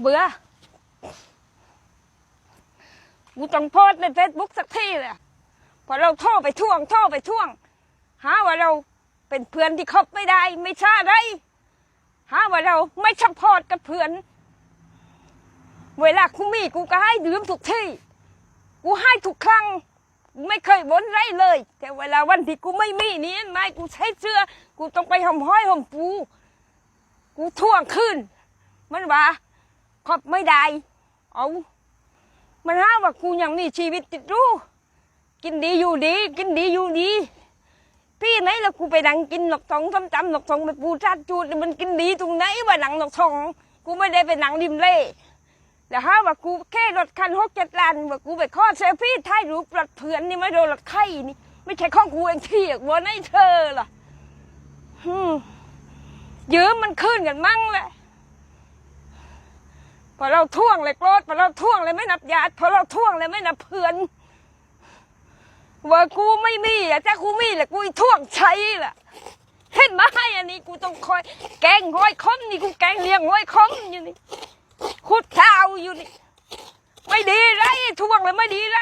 เบื่อ กูต้องโพสในเฟซบุ๊กสักทีแหละพอเราโทรไปท่วง โทรไปท่วง หาว่าเราเป็นเพื่อนที่คบไม่ได้ ไม่ใช่ไรหาว่าเราไม่ชัพอร์ตกับเพื่อน เวลากูมีกูก็ให้ดื่มทุกที่ กูให้ทุกครั้งไม่เคยบ่นไรเลย แต่เวลาวันที่กูไม่มีนี่ไม่กูใช้เสื้อ กูต้องไปห่มห้อยห่มปู กูท่วงขึ้น มันว่า ขบไม่ได้ เอามันหาว่ากูยังมีชีวิตติดรู้กินดีอยู่ดี กินดีอยู่ดีที่ไหนแล้วกูไปนั่งกินหนกทองซ้ำจำหนกทองไปปูชาติจูดมันกินดีตรงไหนว่าหนังหนกทองกูไม่ได้ไปหนังริมเล่แล้วหาว่ากูแค่รถคันหกเจ็ดล้านว่ากูไปข้อเซลฟี่ถ่ายรูปรถเพื่อนนี่ไม่โดนรถไข่นี่ไม่ใช่ข้องกูเองที่ว่าในเธอล่ะฮึยืมมันขึ้นกันมั่งแหละ อเราท่วงเลยโกรธพอเราท่วงเลยไม่นับญาติพอเราท่วงเลยไม่นับเพื่อนว่ากูไม่มีอะแต่กูมีแหละกูท่วงใช้ล่ะเห็นไหมอันนี้กูต้องคอย แกงห้อยคมนี่กูแกงเลี้ยงห้อยคมอยู่นี่ขุดเท้าอยู่นี่ ไม่ดีไรท่วงเลยไม่ดีไร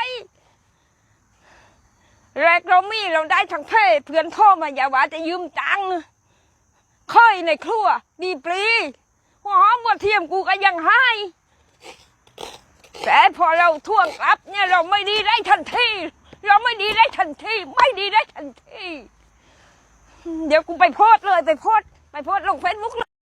แรกเรามีเราได้ทั้งเพศเพื่อนพ่อมาอย่าว่าจะยืมตังค์เคยในครัว ดีปรี หัวหอมบ่เทียมกูก็ยังให้ แต่พอเราท่วงกลับเนี่ยเราไม่ดีได้ทันที เราไม่ดีได้ทันที ไม่ดีได้ทันที เดี๋ยวกูไปโพสเลยไปโพสไปโพสลงเฟซบุ๊กเลย